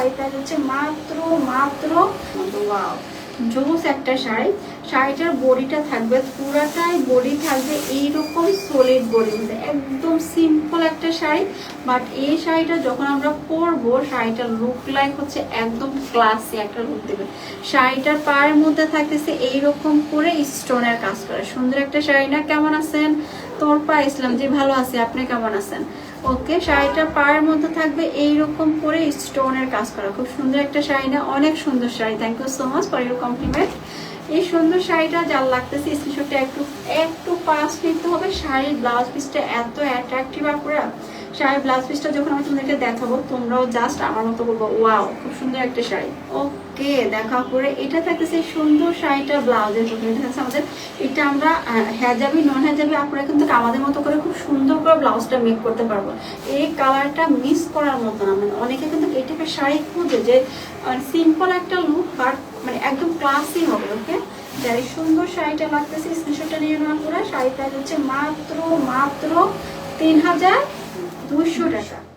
Sari price হচ্ছে মাত্র মাত্র ওয়াও জোস একটা শাড়ি। শাড়িটার বডিটা থাকবে পুরাটাই বডি থাকবে এইরকম সলিড বডি মধ্যে। একদম সিম্পল একটা শাড়ি। বাট এই শাড়িটা যখন আমরা পরবো শাড়িটার লুক লাইক হচ্ছে একদম ক্লাসি একটা লুক দেবে। শাড়িটার পায়ের মধ্যে থাকতেছে এইরকম করে স্টোনের কাজ করে। সুন্দর একটা শাড়ি না? কেমন আছেন? তোর পা ইসলাম যে ভালো আছে। আপনি কেমন আছেন? ওকে, শাড়িটা পায়ের মধ্যে থাকবে, এইরকম করে স্টোনের কাজ করা। খুব সুন্দর একটা শাড়ি না, অনেক সুন্দর sari. Thank you so much for your compliment এই সুন্দর শাড়িটা যার লাগতেছে স্ক্রিনশটটা একটু একটু পাস নিতে হবে। শাড়ির ব্লাউজ পিসটা এত অ্যাট্রাকটিভ আপুরা শাড়ির ব্লাউজ পিসটা যখন আমি তোমাদেরকে দেখাবো, তোমরাও জাস্ট আমার মতো বলব ওয়াও খুব সুন্দর একটা শাড়ি। ওকে, দেখা করে এটা থাকতেছে সুন্দর শাড়িটা ব্লাউজের প্রথমে এটা আমাদের, এটা আমরা হ্যাজাবি নন হ্যাজাবি আপুরা কিন্তু আমাদের মতো করে খুব সুন্দর করে ব্লাউজটা মেক করতে পারব। এই কালারটা মিস করার মতো না। মানে অনেকে কিন্তু এই টাইপের শাড়ি খুঁজে যে সিম্পল একটা লুক বাট মানে একদম ক্লাসি হবে ওকে যার সুন্দর শাড়িটা লাগতেছে স্ক্রিনশটটা নিয়ে নেওয়া পুরো। শাড়িটা হচ্ছে মাত্র মাত্র তিন হাজার দুশো টাকা